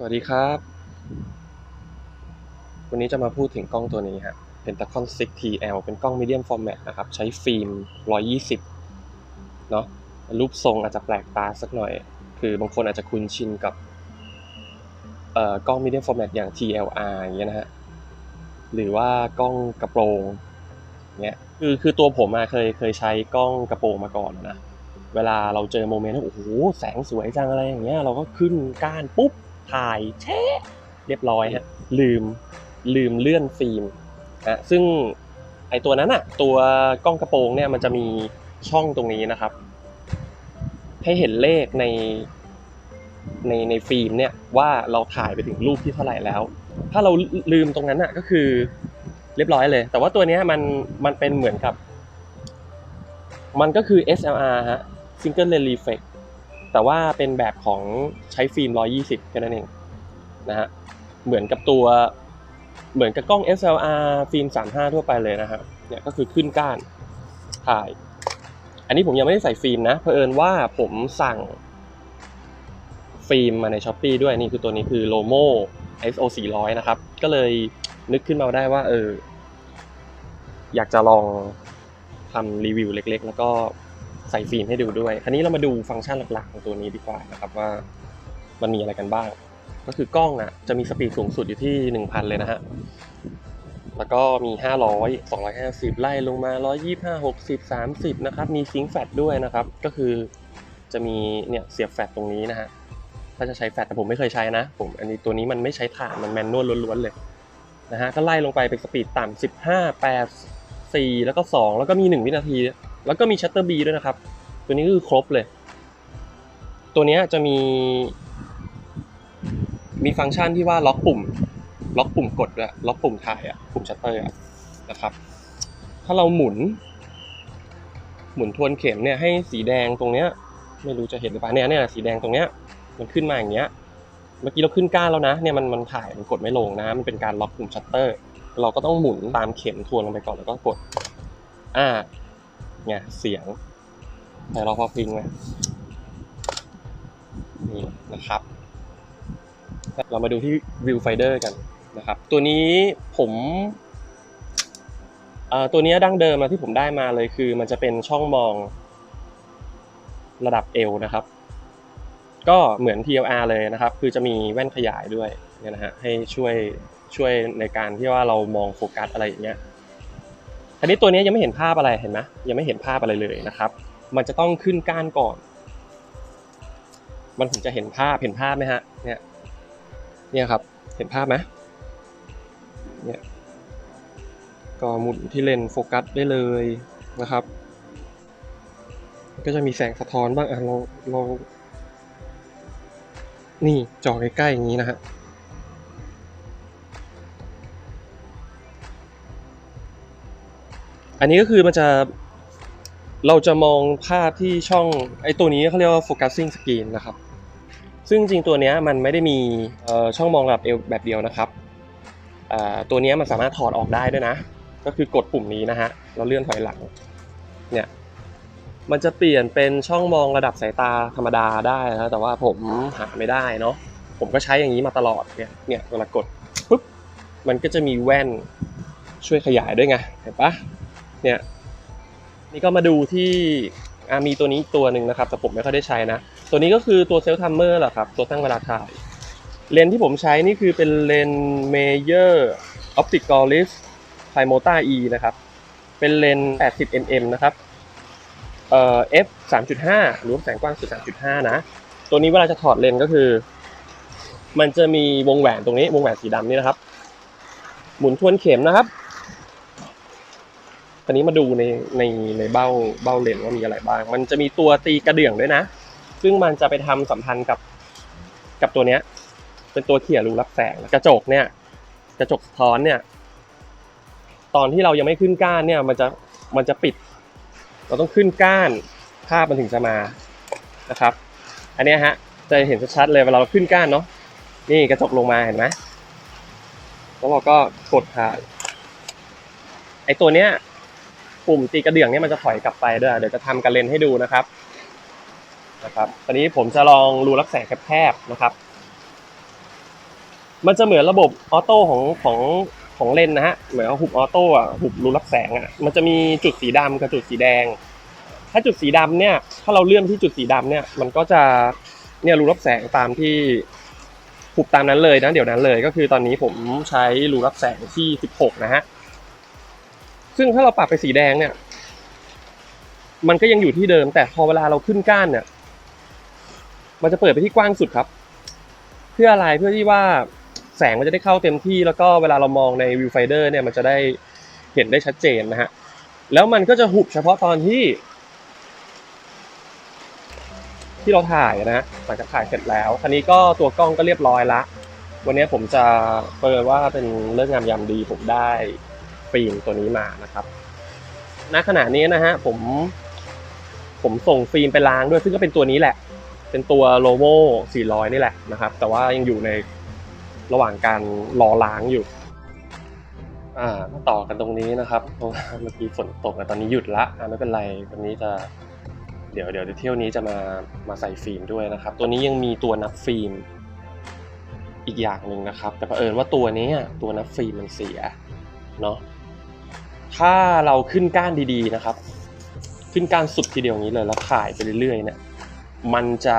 สวัสดีครับ วันนี้จะมาพูดถึงกล้องตัวนี้ฮะ Pentacon 6 TL เป็นกล้อง medium format นะครับ ใช้ฟิล์ม 120 เนาะ รูปทรงอาจจะแปลกตาสักหน่อย คือบางคนอาจจะคุ้นชินกับเอ่อกล้อง medium format อย่าง TLR อย่างเงี้ยนะฮะ หรือว่ากล้องกระโปรงเงี้ย คือคือตัวผมอะเคยเคยใช้กล้องกระโปรงมาก่อนนะ เวลาเราเจอโมเมนต์ที่โอ้โห แสงสวยจังอะไรอย่างเงี้ย เราก็ขึ้นก้านปุ๊บ ถ่ายแชะเรียบร้อยฮะลืมลืมเลื่อนฟิล์มฮะซึ่งไอตัวนั้นอะตัวกล้องกระโปรงเนี่ยมันจะมีช่องตรงนี้นะครับ ให้เห็นเลขในในในฟิล์มเนี่ยว่าเราถ่ายไปถึงรูปที่เท่าไหร่แล้ว ถ้าเราลืมตรงนั้นอะก็คือเรียบร้อยเลย แต่ว่าตัวนี้มันมันเป็นเหมือนกับ มันก็คือ SLR ฮะ Single Lens Reflex แต่ว่าเป็นแบบของใช้ฟิล์ม 120แค่นั้นเองนะฮะเหมือนกับตัวเหมือนกับกล้อง SLR ฟิล์ม 35 ทั่วไปเลยนะฮะเนี่ยก็คือขึ้นก้านถ่าย อันนี้ผมยังไม่ได้ใส่ฟิล์มนะเผอิญว่าผมสั่งฟิล์มมาใน s h อ p e e ด้วยนี่คือตัวนี้คือ Lomo ISO 400 นะครับ ก็เลยนึกขึ้นมาได้ว่าเอออยากจะลองทำรีวิวเล็กๆ แล้วก็ ใส่ฟิล์มให้ดูด้วยคราวนี้เรามาดูฟังก์ชันหลักๆ ของตัวนี้ดีกว่านะครับว่ามันมีอะไรกันบ้าง ก็คือกล้องอะจะมีสปีดสูงสุดอยู่ที่ 1,000 เลยนะฮะ แล้วก็มี 500 250 ไล่ลงมา 125 60 30 นะครับ มีซิงค์แฟลชด้วยนะครับ ก็คือจะมีเนี่ยเสียบแฟลชตรงนี้นะฮะ ถ้าจะใช้แฟลชแต่ผมไม่เคยใช้นะ ผมอันนี้ตัวนี้มันไม่ใช้ถ่าน มันแมนนวลล้วนๆเลยนะฮะก็ไล่ลงไปเป็นสปีดต่ำ15 8 4 แล้วก็ 2 แล้วก็มี 1 วินาที แล้วก็มีชัตเตอร์บีด้วยนะครับ ตัวนี้คือครบเลย ตัวนี้จะมี มีฟังก์ชันที่ว่าล็อกปุ่ม ล็อกปุ่มกดด้วยล็อกปุ่มถ่ายอะปุ่มชัตเตอร์อะนะครับ ถ้าเราหมุน หมุนทวนเข็มเนี่ยให้สีแดงตรงเนี้ย ไม่รู้จะเห็นหรือเปล่าเนี่ยเนี่ยสีแดงตรงเนี้ยมันขึ้นมาอย่างเงี้ย เมื่อกี้เราขึ้นก้านแล้วนะ เนี่ยมันมันถ่ายมันกดไม่ลงนะ มันเป็นการล็อกปุ่มชัตเตอร์ เราก็ต้องหมุนตามเข็มทวนลงไปก่อนแล้วก็กด อ่า เนี่ยเสียงแต่เราพอพิงนะนี่นะครับ เรามาดูที่ viewfinder กันนะครับ ตัวนี้ผมเอ่อตัวนี้ดั้งเดิมอะที่ผมได้มาเลยคือ มันจะเป็นช่องมองระดับเอวนะครับ ก็เหมือน TLR เลยนะครับ คือจะมีแว่นขยายด้วยเนี่ยนะฮะให้ช่วยช่วยในการที่ว่าเรามองโฟกัสอะไรอย่างเงี้ย อันนี้ตัวนี้ยังไม่เห็นภาพอะไรเห็นไหมยังไม่เห็นภาพอะไรเลยนะครับ มันจะต้องขึ้นก้านก่อน มันถึงจะเห็นภาพเห็นภาพไหมฮะเนี่ยเนี่ยครับเห็นภาพไหมเนี่ยก็หมุนที่เลนโฟกัสได้เลยนะครับ ก็จะมีแสงสะท้อนบ้างอะลองลองนี่จอใกล้ๆอย่างนี้นะฮะ อันนี้ก็คือมันจะเราจะมองภาพที่ช่องไอ้ตัวนี้เขาเรียกว่า focusing screen นะครับ ซึ่งจริงตัวนี้มันไม่ได้มีช่องมองระดับเอวแบบเดียวนะครับตัวนี้มันสามารถถอดออกได้ด้วยนะ ก็คือกดปุ่มนี้นะฮะเราเลื่อนถอยหลังเนี่ยมันจะเปลี่ยนเป็นช่องมองระดับสายตาธรรมดาได้นะแต่ว่าผมหาไม่ได้เนาะผมก็ใช้อย่างนี้มาตลอดเนี่ยเนี่ยเวลากดปุ๊บมันก็จะมีแว่นช่วยขยายด้วยไงเห็นปะ เนี่ยนี่ก็มาดูที่อ่ามีตัวนี้ตัวหนึ่งนะครับ แต่ผมไม่ค่อยได้ใช้นะ ตัวนี้ก็คือตัวเซลทัมเมอร์แหละครับ ตัวตั้งเวลาถ่าย เลนที่ผมใช้นี่คือเป็นเลนส์เมเยอร์ออปติกอลิสไพโมตา E นะครับ เป็นเลนส์80 mm นะครับ เอ่อ f 3.5 หรือแสงกว้างสุด3.5 นะ ตัวนี้เวลาจะถอดเลนก็คือ มันจะมีวงแหวนตรงนี้ วงแหวนสีดำนี่นะครับ หมุนทวนเข็มนะครับ ตอนนี้มาดูในในในเบ้าเบ้าเลนว่ามีอะไรบ้าง มันจะมีตัวตีกระเดื่องด้วยนะ ซึ่งมันจะไปทำสัมพันธ์กับกับตัวเนี้ย เป็นตัวเขี่ยรูรับแสง กระจกเนี่ย กระจกสะท้อนเนี่ย ตอนที่เรายังไม่ขึ้นก้านเนี่ย มันจะมันจะปิด เราต้องขึ้นก้านภาพมันถึงจะมานะครับ อันนี้ฮะจะเห็นชัดๆเลยเวลาเราขึ้นก้านเนาะนี่กระจกลงมาเห็นไหมแล้วเราก็กดถ่ายไอตัวเนี้ย ปุ่มตีกระเดื่องเนี่ยมันจะถอยกลับไปด้วยเดี๋ยวจะทำกันเลนให้ดูนะครับนะครับตอนนี้ผมจะลองรูรับแสงแคบๆนะครับ มันจะเหมือนระบบออโต้ของของของเลนนะฮะเหมือนหุบออโต้อะหุบรูรับแสงอะมันจะมีจุดสีดำกับจุดสีแดง ถ้าจุดสีดำเนี่ย ถ้าเราเลื่อนที่จุดสีดำเนี่ย มันก็จะเนี่ยรูรับแสงตามที่หุบตามนั้นเลยนะเดี๋ยวนั้นเลยก็คือตอนนี้ผมใช้รูรับแสงที่ 16 นะฮะ ซึ่งถ้าเราปรับไปสีแดงเนี่ย มันก็ยังอยู่ที่เดิม แต่พอเวลาเราขึ้นก้านเนี่ย มันจะเปิดไปที่กว้างสุดครับ เพื่ออะไรเพื่อที่ว่าแสงมันจะได้เข้าเต็มที่แล้วก็เวลาเรามองในวิวไฟเดอร์เนี่ยมันจะได้เห็นได้ชัดเจนนะฮะแล้วมันก็จะหุบเฉพาะตอนที่ ที่เราถ่ายนะหลังจากถ่ายเสร็จแล้วคันนี้ก็ตัวกล้องก็เรียบร้อยละ วันนี้ผมจะเปิดว่าเป็นเรื่องงามยามดีผมได้ ฟิล์มตัวนี้มานะครับ ณ ขณะนี้นะฮะผม ผมส่งฟิล์มไปล้างด้วยซึ่งก็เป็นตัวนี้แหละ เป็นตัวโลโว400 นี่แหละนะครับ แต่ว่ายังอยู่ในระหว่างการรอล้างอยู่ อ่าต่อกันตรงนี้นะครับเพราะว่าเมื่อกี้ฝนตกตอนนี้หยุดละไม่เป็นไรวันนี้จะเดี๋ยวเดี๋ยวเที่ยวนี้จะมามาใส่ฟิล์มด้วยนะครับ ตัวนี้ยังมีตัวนับฟิล์มอีกอย่างหนึ่งนะครับ แต่เผอิญว่าตัวนี้ตัวนับฟิล์มมันเสียเนาะ ถ้าเราขึ้นก้านดีๆนะครับ ขึ้นก้านสุดทีเดียวอย่างนี้เลยแล้วถ่ายไปเรื่อยๆเนี่ยมันจะ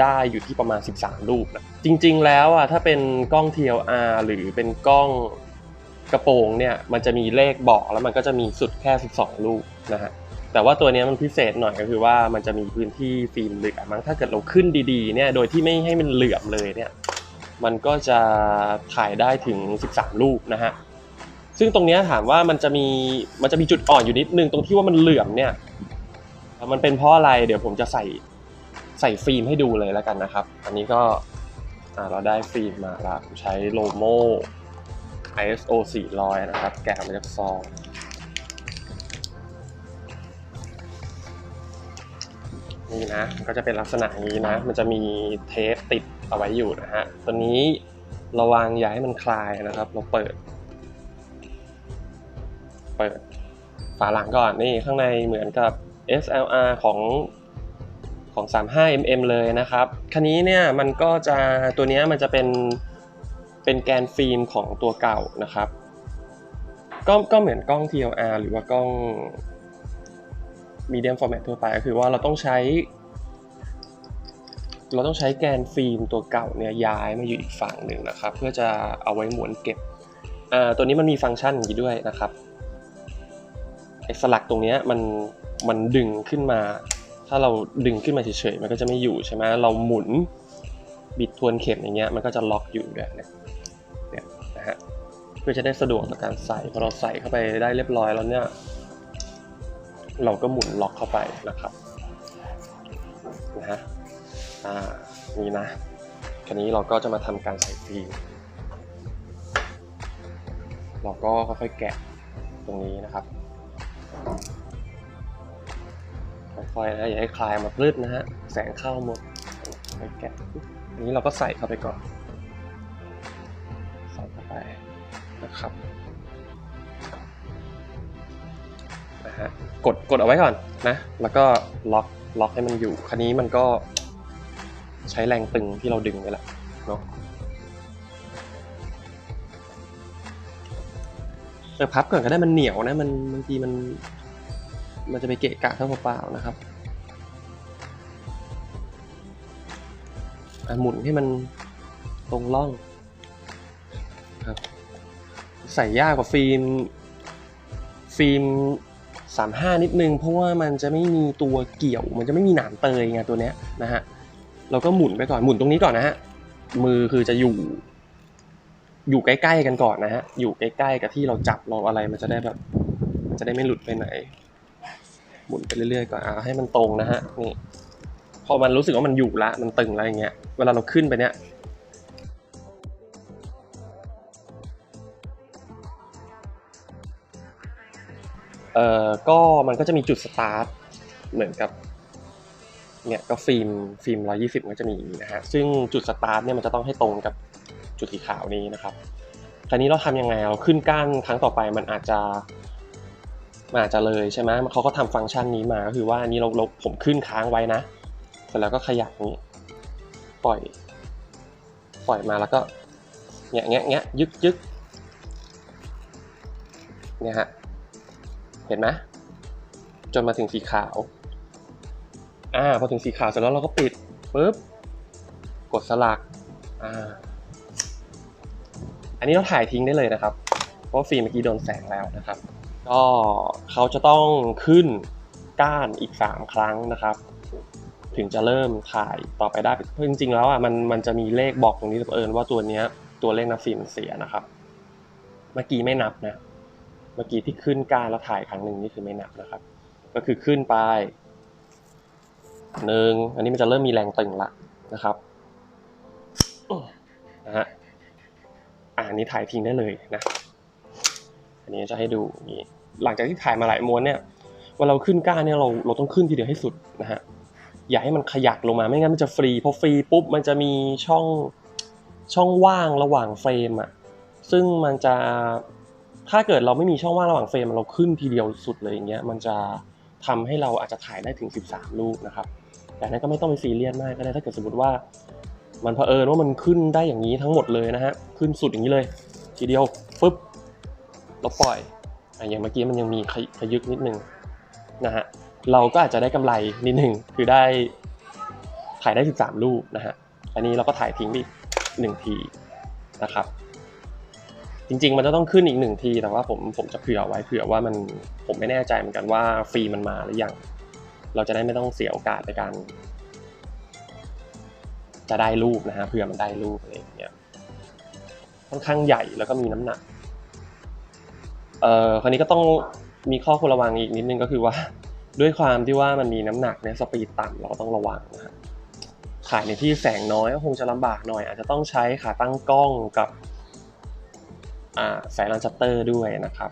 ได้อยู่ที่ประมาณ 13 รูปนะจริงๆแล้วอะถ้าเป็นกล้อง TLR หรือเป็นกล้องกระโปรงเนี่ยมันจะมีเลขบอกแล้วมันก็จะมีสุดแค่ 12 รูปนะฮะแต่ว่าตัวนี้มันพิเศษหน่อยก็คือว่ามันจะมีพื้นที่ฟิล์มเหลือมั้งถ้าเกิดเราขึ้นดีๆเนี่ยโดยที่ไม่ให้มันเหลื่อมเลยเนี่ยมันก็จะถ่ายได้ถึง 13 รูปนะฮะ ซึ่งตรงเนี้ยถามว่ามันจะมีมันจะมีจุดอ่อนอยู่นิดนึงตรงที่ว่ามันเหลื่อมเนี่ยมันเป็นเพราะอะไรเดี๋ยวผมจะใส่ใส่ฟิล์มให้ดูเลยแล้วกันนะครับ อันนี้ก็เราได้ฟิล์มมาแล้วผมใช้โลโม ISO 400 นะครับ แกะมาจากซองนี่นะก็จะเป็นลักษณะนี้นะ มันจะมีเทปติดเอาไว้อยู่นะฮะตัวนี้ระวังอย่าให้มันคลายนะครับ เราเปิด เปิดฝาหลังก่อนนี่ข้างในเหมือนกับ SLR ของของ 35mm เลยนะครับ คันนี้เนี่ยมันก็จะตัวนี้มันจะเป็นเป็นแกนฟิล์มของตัวเก่านะครับ ก็ก็เหมือนกล้อง TLR หรือว่ากล้อง medium format ทั่วไปก็คือว่าเราต้องใช้ เราต้องใช้แกนฟิล์มตัวเก่าเนี่ยย้ายมาอยู่อีกฝั่งหนึ่งนะครับ เพื่อจะเอาไว้หมุนเก็บตัวนี้มันมีฟังก์ชันอย่างนี้ด้วยนะครับ สลักตรงเนี้ยมันมันดึงขึ้นมา ถ้าเราดึงขึ้นมาเฉยๆมันก็จะไม่อยู่ใช่ไหมเราหมุนบิดทวนเข็มอย่างเงี้ยมันก็จะล็อกอยู่แบบเนี้ยเนี่ยนะฮะเพื่อจะได้สะดวกต่อการใส่พอเราใส่เข้าไปได้เรียบร้อยแล้วเนี่ยเราก็หมุนล็อกเข้าไปนะครับนะฮะอ่านี่นะคันนี้เราก็จะมาทำการใส่ฟิล์มเราก็ค่อยๆแกะตรงนี้นะครับ คอยๆนะอย่าให้คลายมาพลืดนะฮะ แสงเข้าหมดไปแกะอันนี้เราก็ใส่เข้าไปก่อน ใส่เข้าไปนะครับนะฮะกดกดเอาไว้ก่อนนะ แล้วก็ล็อกล็อกให้มันอยู่คันนี้มันก็ใช้แรงตึงที่เราดึงนี่แหละเนาะเออพับก่อนก็ได้มันเหนียวนะมันบางทีมัน มันจะไปเกะกะทั้งเปล่าๆนะครับหมุนให้มันตรงร่องครับ ใส่ยากกว่าฟิล์ม ฟิล์มสามห้านิดนึง เพราะว่ามันจะไม่มีตัวเกี่ยว มันจะไม่มีหนามเตยไงตัวเนี้ยนะฮะเราก็หมุนไปก่อนหมุนตรงนี้ก่อนนะฮะมือคือจะอยู่ อยู่ใกล้ ๆ กันก่อนนะฮะอยู่ใกล้ ๆ กับที่เราจับเราอะไรมันจะได้แบบ มันจะได้ไม่หลุดไปไหน หมุนไปเรื่อยๆก่อนอ่าให้มันตรงนะฮะนี่พอมันรู้สึกว่ามันอยู่ละมันตึงแล้วอย่างเงี้ยเวลาเราขึ้นไปเนี้ยเอ่อก็มันก็จะมีจุดสตาร์ทเหมือนกับเนี่ยก็ฟิล์มฟิล์ม 120มันก็จะมีอย่างนี้นะฮะซึ่งจุดสตาร์ทเนี่ยมันจะต้องให้ตรงกับจุดสีขาวนี้นะครับคราวนี้เราทำยังไงเราขึ้นก้านครั้งต่อไปมันอาจจะ มันอาจจะเลยใช่ไหมเขาก็ทำฟังก์ชันนี้มาก็คือว่าอันนี้เราเราผมขึ้นค้างไว้นะเสร็จแล้วก็ขยับนี้ ปล่อย ปล่อยมาแล้วก็เงี้ยเงี้ยเงี้ยยึกยึกเนี่ยฮะเห็นไหมจนมาถึงสีขาวอ่าพอถึงสีขาวเสร็จแล้วเราก็ปิดปุ๊บกดสลักอ่าอันนี้เราถ่ายทิ้งได้เลยนะครับ เพราะฟิล์มเมื่อกี้โดนแสงแล้วนะครับ ก็เขาจะต้องขึ้นก้านอีก 3 ครั้งนะครับ ถึงจะเริ่มถ่ายต่อไปได้เพราะจริงๆแล้วอะมันมันจะมีเลขบอกตรงนี้เอิญว่าตัวเนี้ยตัวเลขนับฟิล์มมันเสียนะครับ เมื่อกี้ไม่นับนะ เมื่อกี้ที่ขึ้นก้านแล้วถ่ายครั้งหนึ่งนี่คือไม่นับนะครับ ก็คือขึ้นไปหนึ่งอันนี้มันจะเริ่มมีแรงตึงละนะครับนะฮะอะอันนี้ถ่ายทิ้งได้เลยนะ นี้จะให้ดูอย่างนี้หลังจากที่ถ่ายมาหลายม้วนเนี่ยเวลาเราขึ้นก้านเนี่ยเราเราต้องขึ้นทีเดียวให้สุดนะฮะอย่าให้มันขยักลงมาไม่งั้นมันจะฟรีพอฟรีปุ๊บมันจะมีช่องช่องว่างระหว่างเฟรมอะซึ่งมันจะถ้าเกิดเราไม่มีช่องว่างระหว่างเฟรมเราขึ้นทีเดียวสุดเลยอย่างเงี้ยมันจะทำให้เราอาจจะถ่ายได้ถึง 13 รูปนะครับ แต่นั้นก็ไม่ต้องไปซีเรียสมากก็ได้ถ้าเกิดสมมติว่า มันเผอิญว่ามันขึ้นได้อย่างนี้ทั้งหมดเลยนะฮะขึ้นสุดอย่างนี้เลย ทีเดียวปุ๊บ เราปล่อยอย่างเมื่อกี้มันยังมีขยขยึกนิดนึงนะฮะเราก็อาจจะได้กำไรนิดนึงคือได้ถ่ายได้ 13 รูปนะฮะอันนี้เราก็ถ่ายทิ้งไปอีกหนึ่งทีนะครับ จริงๆ มันจะต้องขึ้นอีกหนึ่งทีแต่ว่าผมผมจะเผื่อไว้เผื่อว่ามันผมไม่แน่ใจเหมือนกันว่าฟรีมันมาหรือยังเราจะได้ไม่ต้องเสียโอกาสในการ จะได้รูปนะฮะเผื่อมันได้รูปอะไรอย่างเงี้ยค่อนข้างใหญ่แล้วก็มีน้ำหนัก เอ่อคราวนี้ก็ต้องมีข้อควรระวังอีกนิดนึงก็คือว่า ด้วยความที่ว่ามันมีน้ำหนักเนี่ยสปีดต่ำเราก็ต้องระวังนะฮะถ่ายในที่แสงน้อยก็คงจะลำบากหน่อย อาจจะต้องใช้ขาตั้งกล้องกับสายรันชัตเตอร์ด้วยนะครับ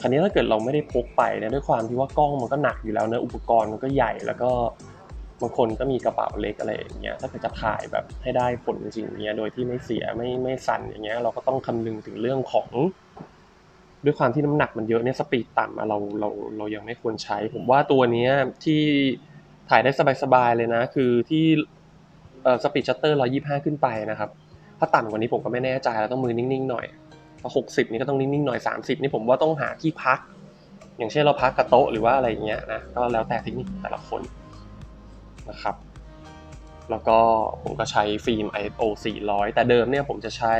คราวนี้ถ้าเกิดเราไม่ได้พกไปเนี่ยด้วยความที่ว่ากล้องมันก็หนักอยู่แล้วเนะอุปกรณ์มันก็ใหญ่แล้วก็บางคนก็มีกระเป๋าเล็กอะไรอย่างเงี้ยถ้าเกิดจะถ่ายแบบให้ได้ผลจริงๆเงี้ยโดยที่ไม่เสียไม่ไม่สั่นอย่างเงี้ยเราก็ต้องคำนึงถึงเรื่องของ ด้วยความที่น้ำหนักมันเยอะเนี่ยสปีดต่ำเราเราเรายังไม่ควรใช้ ผมว่าตัวเนี้ยที่ถ่ายได้สบายๆเลยนะ คือที่เอ่อสปีดชัตเตอร์125ขึ้นไปนะครับ ถ้าต่ำกว่านี้ผมก็ไม่แน่ใจแล้วต้องมือนิ่งๆหน่อยพอ60นี่ก็ต้องนิ่งๆหน่อย30นี่ผมว่าต้องหาที่พัก อย่างเช่นเราพักกระโต๊ะหรือว่าอะไรอย่างเงี้ยนะก็แล้วแต่เทคนิคแต่ละคนนะครับ แล้วก็ผมก็ใช้ฟิล์ม ISO 400 แต่เดิมเนี่ยผมจะใช้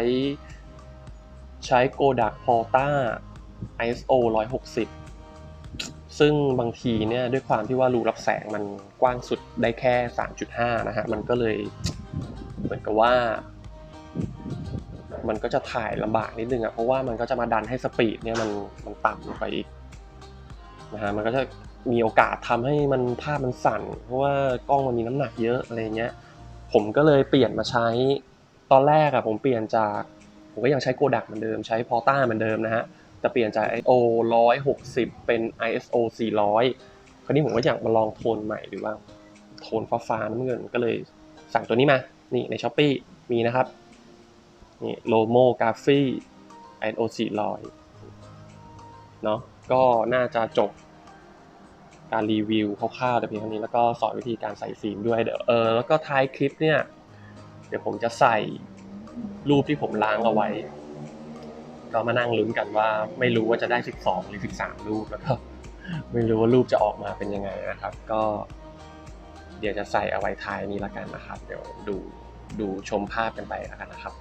ใช้ Kodak Porta ISO 160 ซึ่งบางทีเนี่ยด้วยความที่ว่ารูรับแสงมันกว้างสุดได้แค่ 3.5 นะฮะ มันก็เลยเหมือนกับว่า มันก็จะถ่ายลำบากนิดนึงอะเพราะว่ามันก็จะมาดันให้สปีดเนี่ยมันมันต่ำลงไปอีกนะฮะ มันก็จะมีโอกาสทำให้มันภาพมันสั่น เพราะว่ากล้องมันมีน้ำหนักเยอะอะไรเงี้ย ผมก็เลยเปลี่ยนมาใช้ตอนแรกอะผมเปลี่ยนจากผมก็ยังใช้โกดักเหมือนเดิมใช้พอต้าเหมือนเดิมนะฮะ แต่เปลี่ยนจาก ISO 160 เป็น ISO 400 คราวนี้ผมก็อยากมาลองโทนใหม่ดูว่าโทนฟ้าฟ้าน้ำเงินก็เลยสั่งตัวนี้มา นี่ใน s h อ p e e มีนะครับ นี่โลโมกาฟี ISO 400 เนาะก็น่าจะจบการรีวิวคร่าวๆแต่เพียงเท่านี้แล้วก็สอนวิธีการใส่ฟิล์มด้วยเดี๋ยวเออแล้วก็ท้ายคลิปเนี่ย เดี๋ยวผมจะใส่รูปที่ผมล้างเอาไว้ ก็มานั่งลุ้นกันว่าไม่รู้ว่าจะได้ 12 หรือ 13 รูปแล้วก็ไม่รู้ว่ารูปจะออกมาเป็นยังไงนะครับ ก็ เดี๋ยวจะใส่เอาไว้ท้ายนี้ละกันนะครับ เดี๋ยวดูดูชมภาพกันไปแล้วกันนะครับ